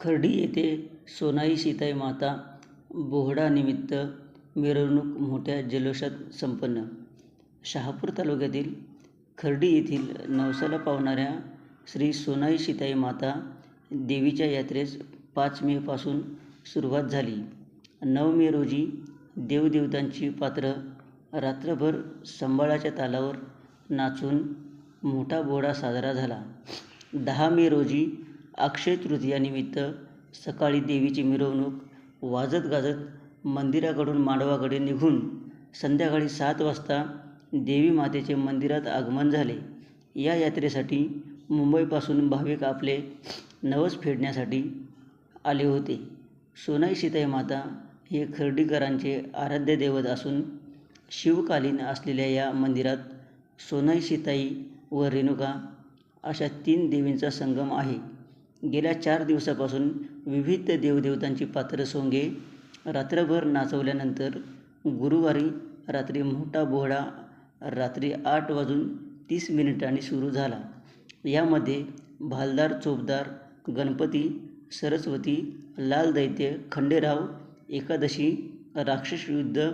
खर्डी येथे सोनाई सीताई माता बोहडानिमित्त मिरवणूक मोठ्या जल्लोषात संपन्न. शहापूर तालुक्यातील खर्डी येथील नवसाला पावणाऱ्या श्री सोनाई सीताई माता देवीच्या यात्रेस पाच मेपासून सुरुवात झाली. नऊ मे रोजी देवदेवतांची पात्रं रात्रभर संबळाच्या तालावर नाचून मोठा बोहडा साजरा झाला. दहा मे रोजी अक्षय तृतीयानिमित्त सकाळी देवीची मिरवणूक वाजत गाजत मंदिराकडून मांडवाकडे निघून संध्याकाळी सात वाजता देवी मातेचे मंदिरात आगमन झाले. या यात्रेसाठी मुंबईपासून भाविक आपले नवस फेडण्यासाठी आले होते. सोनाई सीताई माता हे खर्डीकरांचे आराध्य दैवत असून शिवकालीन असलेल्या या मंदिरात सोनाई सीताई व रेणुका अशा तीन देवींचा संगम आहे. गेल्या चार दिवसापासून विविध देवदेवतांची पात्र सोंगे रात्रभर नाचवल्यानंतर गुरुवारी रात्री मोठा बोहडा रात्री आठ वाजून तीस मिनिटांनी सुरू झाला. यामध्ये भालदार चोपदार गणपती सरस्वती लाल दैत्य खंडेराव एकादशी राक्षस युद्ध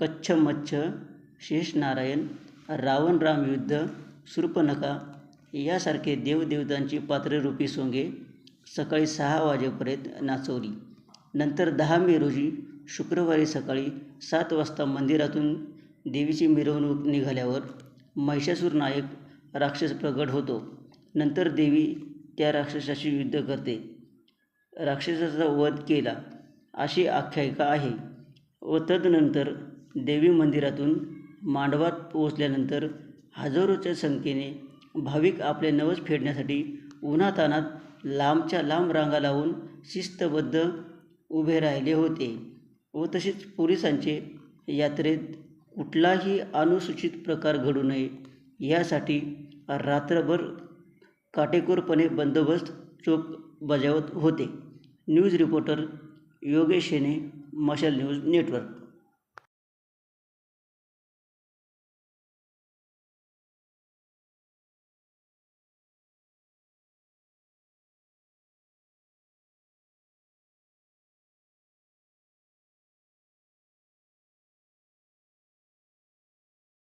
कच्छ मच्छ शेषनारायण रावण राम युद्ध सुर्पनखा यासारखे देवदेवतांची पात्ररूपी सोंगे सकाळी सहा वाजेपर्यंत नाचवली. नंतर दहा मे रोजी शुक्रवारी सकाळी सात वाजता मंदिरातून देवीची मिरवणूक निघाल्यावर महिषासूर नायक राक्षस प्रगट होतो. नंतर देवी त्या राक्षसाशी युद्ध करते. राक्षसाचा वध केला. अशी आख्यायिका आहे. व तदनंतर देवी मंदिरातून मांडवात पोहोचल्यानंतर हजारोच्या संख्येने भाविक आपले नवस फेडण्यासाठी उन्हातानात लांबच्या लांब रांगा लावून शिस्तबद्ध उभे राहिले होते व तसेच पोलिसांचे यात्रेत कुठलाही अनुसूचित प्रकार घडू नये यासाठी रात्रभर काटेकोरपणे बंदोबस्त चोख बजावत होते. न्यूज रिपोर्टर योगेश शेने मशाल न्यूज नेटवर्क.